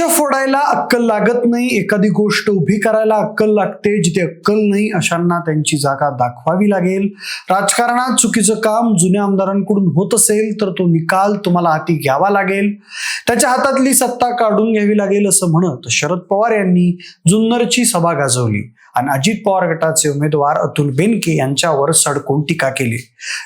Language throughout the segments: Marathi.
पक्ष फोडायला अक्कल लागत नाही. एखादी गोष्ट उभी करायला अक्कल लागते जिथे अक्कल नाही अशांना त्यांची जागा दाखवावी लागेल. राजकारणात चुकीचं काम जुन्या आमदारांकडून होत असेल तर तो निकाल तुम्हाला हाती घ्यावा लागेल. त्याच्या हातातली सत्ता काढून घ्यावी लागेल असं म्हणत शरद पवार यांनी जुन्नरची सभा गाजवली. आणि अजित पवार गटाचे उमेदवार अतुल बेनके यांच्यावर सडकून टीका केली.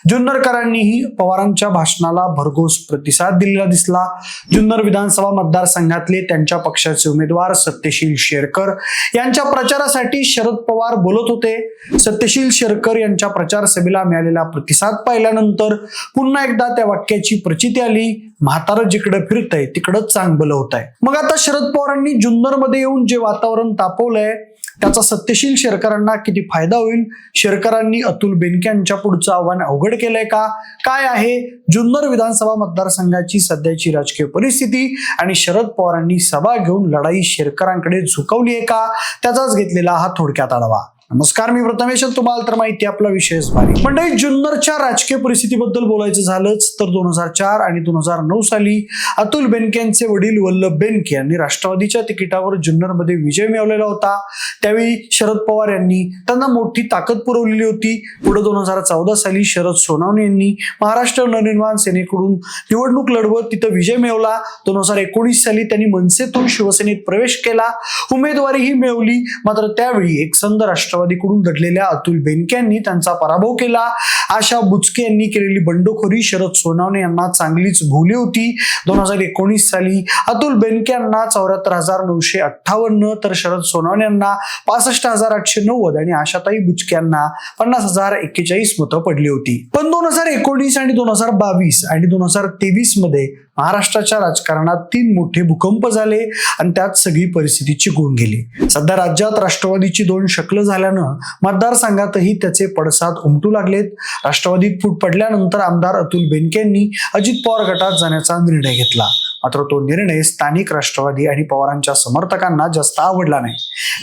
जुन्नरकरांनीही पवारांच्या भाषणाला भरघोस प्रतिसाद दिलेला दिसला. जुन्नर विधानसभा मतदारसंघातले त्यांच्या पक्षाचे उमेदवार सत्यशील शेरकर यांच्या प्रचारासाठी शरद पवार बोलत होते. सत्यशील शेरकर यांच्या प्रचार सभेला मिळालेला प्रतिसाद पाहिल्यानंतर पुन्हा एकदा त्या वाक्याची प्रचिती आली. म्हातारं जिकडे फिरतंय तिकडंच चांगलं होत आहे मग आता शरद पवारांनी जुन्नरमध्ये येऊन जे वातावरण तापवलंय त्याचा सत्यशील शेरकरांना किती फायदा होईल? शेरकरांनी अतुल बेनके यांच्या पुढचं आव्हान अवघड केलंय का? काय आहे? जुन्नर विधानसभा मतदारसंघाची सध्याची राजकीय परिस्थिती आणि शरद पवारांनी सभा घेऊन लढाई शेरकरांकडे झुकवली आहे का? त्याचाच घेतलेला हा थोडक्यात आढावा. नमस्कार मी प्रथमेश. तुम्हाला तर माहिती आपला विषयच भारी म्हणजे जुन्नरच्या राजकीय परिस्थितीबद्दल बोलायचं झालंच तर दोन हजार चार आणि दोन हजार नऊ साली अतुल बेनके यांचे वडील वल्लभ बेनके यांनी राष्ट्रवादीच्या तिकिटावर जुन्नरमध्ये विजय मिळवलेला होता. त्यावेळी शरद पवार यांनी त्यांना मोठी ताकद पुरवलेली होती. पुढे दोन हजार चौदा साली शरद सोनावणे यांनी महाराष्ट्र नवनिर्माण सेनेकडून निवडणूक लढवत तिथं विजय मिळवला. दोन हजार एकोणीस साली त्यांनी मनसेतून शिवसेनेत प्रवेश केला. उमेदवारीही मिळवली. मात्र त्यावेळी एक संद राष्ट्रवादीकडून लढलेल्या अतुल बेनके यांनी त्यांचा पराभव केला. आशा बुचके यांनी केलेली बंडखोरी शरद सोनावणे यांना चांगलीच भोवली होती. दोन हजार एकोणीस साली अतुल बेनके यांना चौऱ्याहत्तर हजार नऊशे अठ्ठावन्न तर शरद सोनावणे यांना पासष्ट हजार आठशे नव्वद आणि आशाताई बुचके यांना पन्नास हजार एक्केचाळीस मतं पडली होती. पण दोन हजार एकोणीस आणि दोन हजार बावीस आणि दोन हजार तेवीसमध्ये महाराष्ट्राच्या राजकारणात तीन मोठे भूकंप झाले आणि त्यात सगळी परिस्थिती गुण गेली. सध्या राज्यात राष्ट्रवादीची दोन शकलं झाल्यानं मतदारसंघातही त्याचे पडसाद उमटू लागलेत. राष्ट्रवादीत फूट पडल्यानंतर आमदार अतुल बेनके यांनी अजित पवार गटात जाण्याचा निर्णय घेतला. मात्र तो निर्णय स्थानिक राष्ट्रवादी आणि पवारांच्या समर्थकांना जास्त आवडला नाही.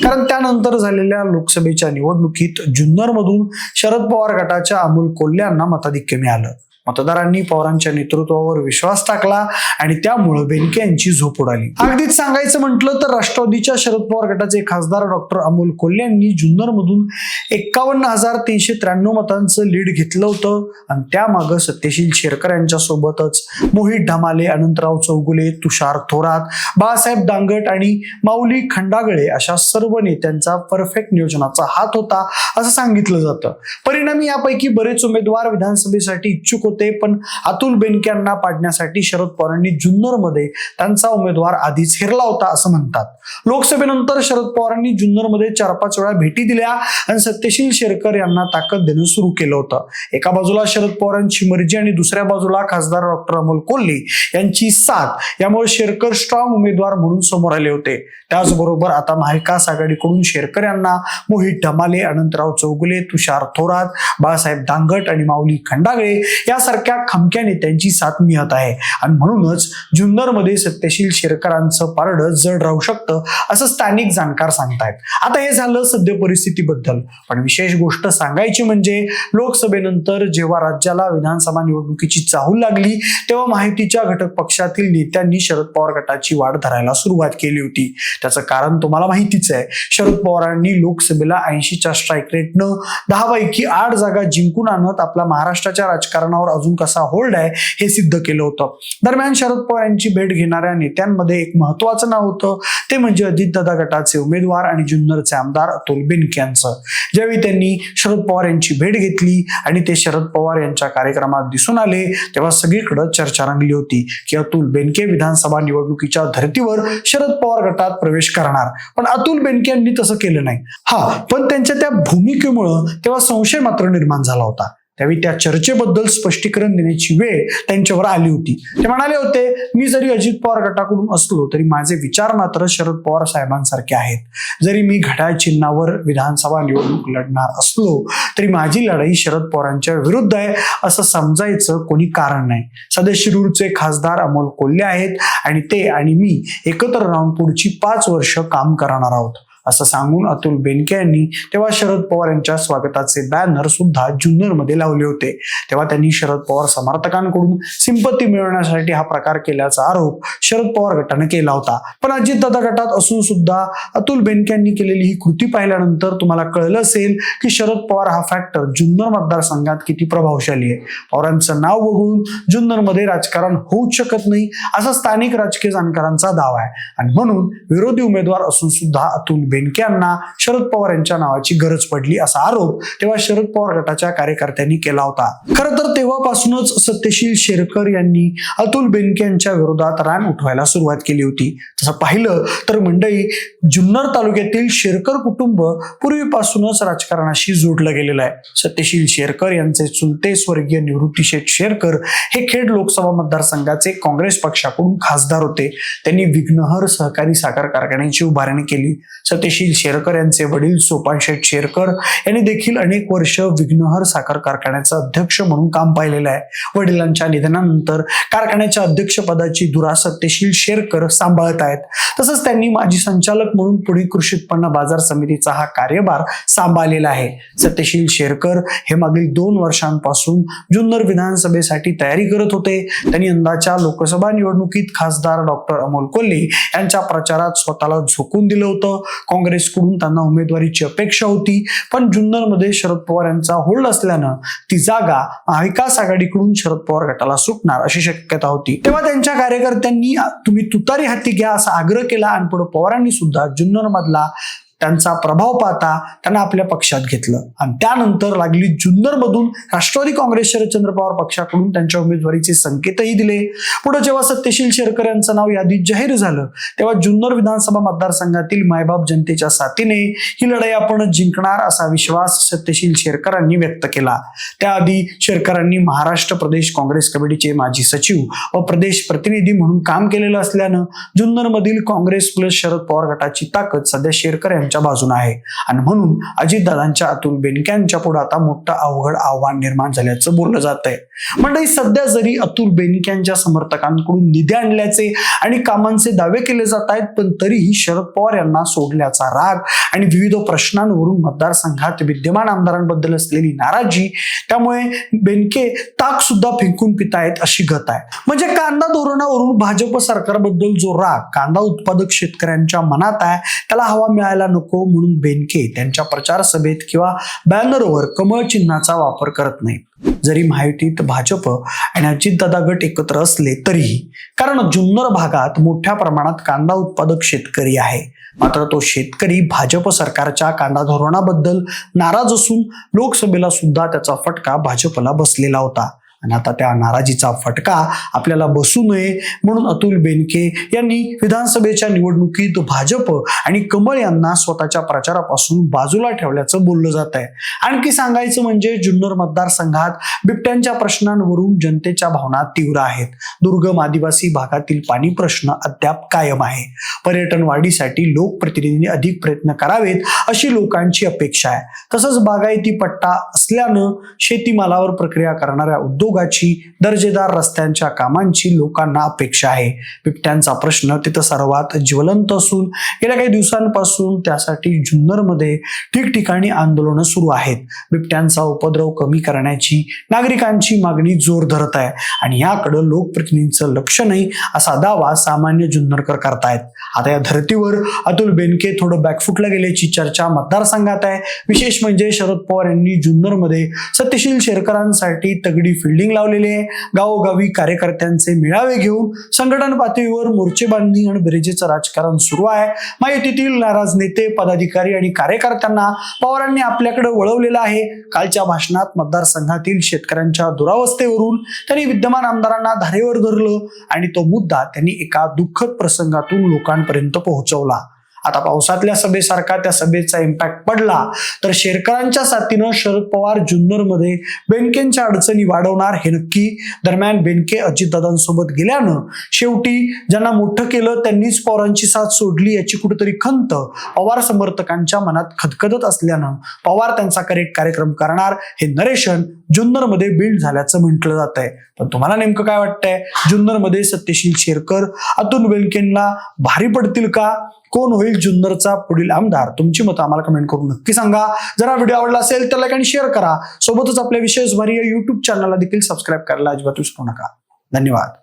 कारण त्यानंतर झालेल्या लोकसभेच्या निवडणुकीत जुन्नरमधून शरद पवार गटाच्या अमोल कोल्हे यांना मताधिक्य मिळालं. मतदारांनी पवारांच्या नेतृत्वावर विश्वास टाकला आणि त्यामुळं बेनके यांची झोप उडाली. अगदीच सांगायचं म्हटलं तर राष्ट्रवादीच्या शरद पवार गटाचे खासदार डॉक्टर अमोल कोल्हे यांनी जुन्नरमधून एक्कावन्न हजार तीनशे त्र्याण्णव मतांचं लीड घेतलं होतं. आणि त्यामागं सत्यशील शेरकर यांच्या सोबतच मोहित ढमाले अनंतराव चौगुले तुषार थोरात बाळासाहेब दांगट आणि माऊली खंडागळे अशा सर्व नेत्यांचा परफेक्ट नियोजनाचा हात होता असं सांगितलं जातं. परिणामी यापैकी बरेच उमेदवार विधानसभेसाठी इच्छुक होते पण अतुल बेनक्यांना पाडण्यासाठी शरद पवारांनी जुन्नरमध्ये त्यांचा उमेदवार आधीच हिरला होता असं म्हणतात. लोकसभेनंतर शरद पवारांनी जुन्नरमध्ये चार पाच वेळा भेटी दिल्या आणि सत्यशील शेरकर यांना ताकद देणं सुरू केलं होतं. एका बाजूला शरद पवारांची मर्जी आणि दुसऱ्या बाजूला खासदार डॉक्टर अमोल कोल्हे यांची साथ. यामुळे शेरकर स्ट्रॉंग उमेदवार म्हणून समोर आले होते. त्याचबरोबर आता महाविकास आघाडीकडून शेरकर यांना मोहित ढमाले अनंतराव चौगुले तुषार थोरात बाळासाहेब दांगट आणि माऊली खंडागळे यासारख्या खमक्या नेत्यांची साथ मिळत आहे. आणि म्हणूनच जुन्नरमध्ये सत्यशील शेरकरांचं पारडं जड राहू शकतं असं स्थानिक जाणकार सांगतायत. आता हे झालं सद्य परिस्थितीबद्दल. पण विशेष गोष्ट सांगायची म्हणजे लोकसभेनंतर जेव्हा राज्याला विधानसभा निवडणुकीची चाहूल लागली तेव्हा माहितीच्या घटक पक्षातील नेत्यांनी शरद पवार गटाची वाढ धरायला सुरुवात केली होती. त्याचं कारण तुम्हाला माहितीच आहे. शरद पवारांनी लोकसभेला ऐंशीच्या स्ट्राईक रेटनं दहा पैकी आठ जागा जिंकून आणत आपला महाराष्ट्राच्या राजकारणावर अजून कसा होल्ड आहे हे सिद्ध केलं होतं. दरम्यान शरद पवार यांची भेट घेणाऱ्या नेत्यांमध्ये एक महत्वाचं नाव होतं. ते म्हणजे अजितदादा गटाचे उमेदवार आणि जुन्नरचे आमदार अतुल बेनके यांचं. ज्यावेळी त्यांनी शरद पवार यांची भेट घेतली आणि ते शरद पवार यांच्या कार्यक्रमात दिसून आले तेव्हा सगळीकडे चर्चा रंगली होती की अतुल बेनके विधानसभा निवडणुकीच्या धर्तीवर शरद पवार गटात प्रवेश करणार. पण अतुल बेनके यांनी तसं केलं नाही. हा पण त्यांच्या त्या भूमिकेमुळं तेव्हा संशय मात्र निर्माण झाला होता. त्यावेळी त्या चर्चेबद्दल स्पष्टीकरण देण्याची वेळ त्यांच्यावर आली होती. ते म्हणाले होते मी जरी अजित पवार गटाकडून असलो तरी माझे विचार मात्र शरद पवार साहेबांसारखे आहेत. जरी मी घड्याळ चिन्हावर विधानसभा निवडणूक लढणार असलो तरी माझी लढाई शरद पवारांच्या विरुद्ध आहे असं समजायचं कोणी कारण नाही. सध्या शिरूरचे खासदार अमोल कोल्हे आहेत आणि ते आणि मी एकत्र राहून पुढची पाच वर्ष काम करणार आहोत. असं सांगून अतुल बेनके यांनी तेव्हा शरद पवार यांच्या स्वागताचे बॅनर सुद्धा जुन्नरमध्ये लावले होते. तेव्हा त्यांनी शरद पवार समर्थकांकडून सिंपत्ती मिळवण्यासाठी हा प्रकार केल्याचा आरोप शरद पवार गटाने केला होता. पण अजितदादा गटात असून सुद्धा अतुल बेनके यांनी केलेली ही कृती पाहिल्यानंतर तुम्हाला कळलं असेल की शरद पवार हा फॅक्टर जुन्नर मतदारसंघात किती प्रभावशाली आहे. पवारांचं नाव वगळून जुन्नरमध्ये राजकारण होऊच शकत नाही असा स्थानिक राजकीय जाणकारांचा दावा आहे. आणि म्हणून विरोधी उमेदवार असून सुद्धा अतुल बेनके यांना शरद पवार यांच्या नावाची गरज पडली असा आरोप तेव्हा शरद पवार गटाच्या कार्यकर्त्यांनी केला होता. खरं तर तेव्हापासूनच सत्यशील शेरकर यांनी अतुल बेनके यांच्या विरोधात रान उठवायला सुरुवात केली होती. तसं पाहिलं तर मंडळी जुन्नर तालुक्यातील शेरकर कुटुंब पूर्वीपासूनच राजकारणाशी जोडलं गेलेलं आहे. सत्यशील शेरकर यांचे चुलते स्वर्गीय निवृत्तीशेठ शेरकर हे खेड लोकसभा मतदारसंघाचे काँग्रेस पक्षाकडून खासदार होते. त्यांनी विघ्नहर सहकारी साखर कारखान्याची उभारणी केली. सत्यशील शेरकर यांचे वडील सोपान शेठ शेरकर यांनी देखील अनेक वर्ष विघ्नहर साखर कारखान्याचा अध्यक्ष म्हणून काम पाहिलेलं आहे. वडिलांच्या निधनानंतर कारखान्याच्या अध्यक्षपदाची दुरासत्यशील शेरकर सांभाळत आहेत. तसंच त्यांनी माजी संचालक म्हणून पुणे कृषी उत्पन्न बाजार समितीचा हा कार्यभार सांभाळलेला आहे. सत्यशील शेरकर हे मागील दोन वर्षांपासून जुन्नर विधानसभेसाठी तयारी करत होते. त्यांनी यंदाच्या लोकसभा निवडणुकीत खासदार डॉक्टर अमोल कोल्हे यांच्या प्रचारात स्वतःला झोकून दिलं होतं. काँग्रेसकडून त्यांना उमेदवारीची अपेक्षा होती. पण जुन्नरमध्ये शरद पवार यांचा होल्ड असल्यानं ती जागा महाविकास आघाडीकडून शरद पवार गटाला सुटणार अशी शक्यता होती. तेव्हा त्यांच्या कार्यकर्त्यांनी तुम्ही तुतारी हाती घ्या असा आग्रह केला आणि पुढे पवारांनी सुद्धा जुन्नर मधला त्यांचा प्रभाव पाहता त्यांना आपल्या पक्षात घेतलं. आणि त्यानंतर लागली जुन्नरमधून राष्ट्रवादी काँग्रेस शरदचंद्र पवार पक्षाकडून त्यांच्या उमेदवारीचे संकेतही दिले. पुढे जेव्हा सत्यशील शेरकर यांचं नाव यादीत जाहीर झालं तेव्हा जुन्नर विधानसभा मतदारसंघातील मायबाप जनतेच्या साथीने ही लढाई आपण जिंकणार असा विश्वास सत्यशील शेरकरांनी व्यक्त केला. त्याआधी शेरकरांनी महाराष्ट्र प्रदेश काँग्रेस कमिटीचे माजी सचिव व प्रदेश प्रतिनिधी म्हणून काम केलेलं असल्यानं जुन्नरमधील काँग्रेस प्लस शरद पवार गटाची ताकद सध्या शेरकर यांच्या बाजूने आहे. आणि म्हणून अजितदादांच्या अतुल बेनके यांच्या पुढे आता मोठं अवघड आव्हान निर्माण झाल्याचं बोललं जात आहे मंडळी सध्या जरी अतुल बेनक्यांच्या समर्थकांकडून निधी आणल्याचे आणि कामांचे दावे केले जात आहेत पण तरीही शरद पवार यांना सोडल्याचा राग आणि विविध प्रश्नांवरून मतदारसंघात विद्यमान आमदारांबद्दल असलेली नाराजी त्यामुळे बेनके ताक सुद्धा फेकून पितायत अशी गत आहे. म्हणजे कांदा धोरणावरून भाजप सरकारबद्दल जो राग कांदा उत्पादक शेतकऱ्यांच्या मनात आहे त्याला हवा मिळायला नको. म्हणून बेनके त्यांच्या प्रचार सभेत किंवा बॅनरवर कमळ चिन्हाचा वापर करत नाहीत. जरी महायुतीत भाजप आणि अजितदादा गट एकत्र असले तरीही कारण जुन्नर भागात मोठ्या प्रमाणात कांदा उत्पादक शेतकरी आहे. मात्र तो शेतकरी भाजप सरकारच्या कांदा धोरणाबद्दल नाराज असून लोकसभेला सुद्धा त्याचा फटका भाजपला बसलेला होता. आणि आता त्या नाराजीचा फटका आपल्याला बसू नये म्हणून अतुल बेनके यांनी विधानसभेच्या निवडणुकीत भाजप आणि कमळ यांना स्वतःच्या प्रचारापासून बाजूला ठेवल्याचं बोललं जात आहे. आणखी सांगायचं म्हणजे जुन्नर मतदारसंघात बिबट्यांच्या प्रश्नांवरून जनतेच्या भावना तीव्र आहेत. दुर्गम आदिवासी भागातील पाणी प्रश्न अद्याप कायम आहे. पर्यटन वाढीसाठी लोकप्रतिनिधींनी अधिक प्रयत्न करावेत अशी लोकांची अपेक्षा आहे. तसंच बागायती पट्टा असल्यानं शेतीमालावर प्रक्रिया करणाऱ्या उद्योग उद्योगाची दर्जेदार रस्त्यांच्या कामांची लोकांना अपेक्षा आहे. बिबट्यांचा प्रश्न तिथं सर्वात ज्वलंत असून गेल्या काही दिवसांपासून त्यासाठी जुन्नरमध्ये ठिकठिकाणी आंदोलनं सुरू आहेत. बिबट्यांचा उपद्रव कमी करण्याची नागरिकांची मागणी जोर धरत आहे आणि याकडं लोकप्रतिनिधींचं लक्ष नाही असा दावा सामान्य जुन्नरकर करतायत. आता या धर्तीवर अतुल बेनके थोडं बॅकफुटला गेल्याची चर्चा मतदारसंघात आहे. विशेष म्हणजे शरद पवार यांनी जुन्नरमध्ये सत्यशील शेरकरांसाठी तगडी फिल्डिंग लावलेले आहे. गावोगावी कार्यकर्त्यांचे मेळावे घेऊन संघटन पातळीवर मोर्चे बांधणी आणि ब्रिजेचं राजकारण सुरू आहे. माहितीतील नाराज नेते पदाधिकारी आणि कार्यकर्त्यांना पवारांनी आपल्याकडे वळवलेलं आहे. कालच्या भाषणात मतदारसंघातील शेतकऱ्यांच्या दुरावस्थेवरून त्यांनी विद्यमान आमदारांना धारेवर धरलं आणि तो मुद्दा त्यांनी एका दुःखद प्रसंगातून लोकांपर्यंत पोहोचवला. आता पावसातल्या सभेसारखा त्या सभेचा इम्पॅक्ट पडला तर शेरकरांच्या साथीनं शरद पवार जुन्नरमध्ये बेनकेंच्या अडचणी वाढवणार हे नक्की दरम्यान बेनके अजितदादांसोबत गेल्यानं शेवटी ज्यांना मोठं केलं त्यांनीच पवारांची साथ सोडली याची कुठेतरी खंत पवार समर्थकांच्या मनात खदखदत असल्यानं पवार त्यांचा करेक्ट कार्यक्रम करणार हे नरेशन जुन्नरमध्ये बिल्ड झाल्याचं म्हटलं जात आहे पण तुम्हाला नेमकं काय वाटतंय? जुन्नरमध्ये सत्यशील शेरकर अतुल बेलकेंना भारी पडतील का? कोण होईल जुन्नरचा पुढील आमदार? तुमची मतं आम्हाला कमेंट करून नक्की सांगा. जरा व्हिडिओ आवडला असेल तर लाईक आणि शेअर करा. सोबतच आपल्या विशेष भारी या युट्यूब चॅनलला देखील सबस्क्राईब करायला अजिबात विसरू नका. धन्यवाद.